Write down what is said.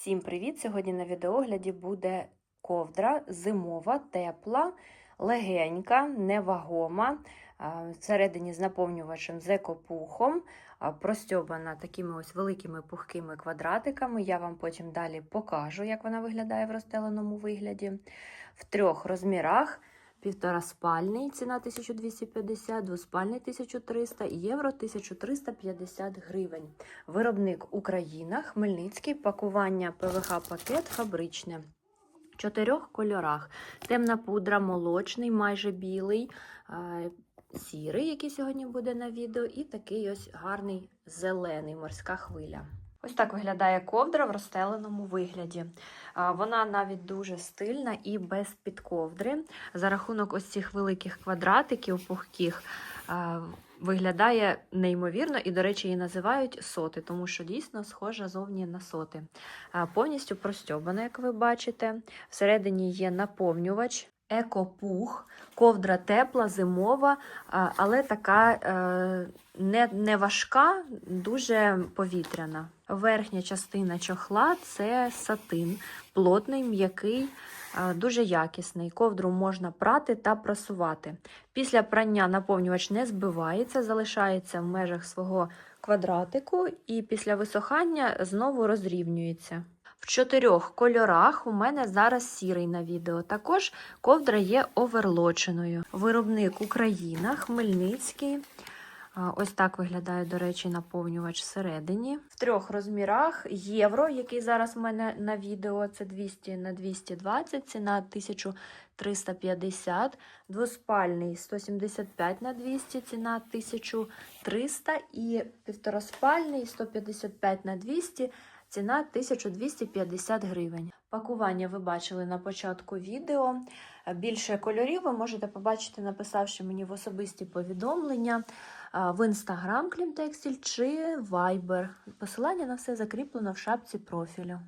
Всім привіт! Сьогодні на відеогляді буде ковдра зимова, тепла, легенька, невагома, всередині з наповнювачем з екопухом, простьобана такими ось великими пухкими квадратиками. Я вам потім далі покажу, як вона виглядає в розстеленому вигляді. В трьох розмірах. Півтораспальний, ціна 1250, двоспальний 1300 і євро 1350 гривень. Виробник Україна, Хмельницький, пакування ПВХ-пакет фабричне. В чотирьох кольорах. Темна пудра, молочний, майже білий, е, сірий, який сьогодні буде на відео, і такий ось гарний зелений морська хвиля. Ось так виглядає ковдра в розстеленому вигляді. Вона навіть дуже стильна і без підковдри. За рахунок ось цих великих квадратиків пухких виглядає неймовірно, і, до речі, її називають соти, тому що дійсно схожа зовні на соти. Повністю простьобана, як ви бачите. Всередині є наповнювач. Екопух, ковдра тепла, зимова, але така е, не, не важка, дуже повітряна. Верхня частина чохла це сатин, плотний, м'який, дуже якісний. Ковдру можна прати та прасувати. Після прання наповнювач не збивається, залишається в межах свого квадратику, і після висохання знову розрівнюється. В чотирьох кольорах у мене зараз сірий на відео. Також ковдра є оверлоченою. Виробник Україна, Хмельницький. Ось так виглядає, до речі, наповнювач всередині. В трьох розмірах євро, який зараз в мене на відео, це 200 на 220, ціна 1350, двоспальний 175 на 200, ціна 1300 і півтораспальний 155 на 200, ціна 1250 гривень. Пакування ви бачили на початку відео. Більше кольорів ви можете побачити, написавши мені в особисті повідомлення в Instagram Клімтекстіль чи Viber. Посилання на все закріплено в шапці профілю.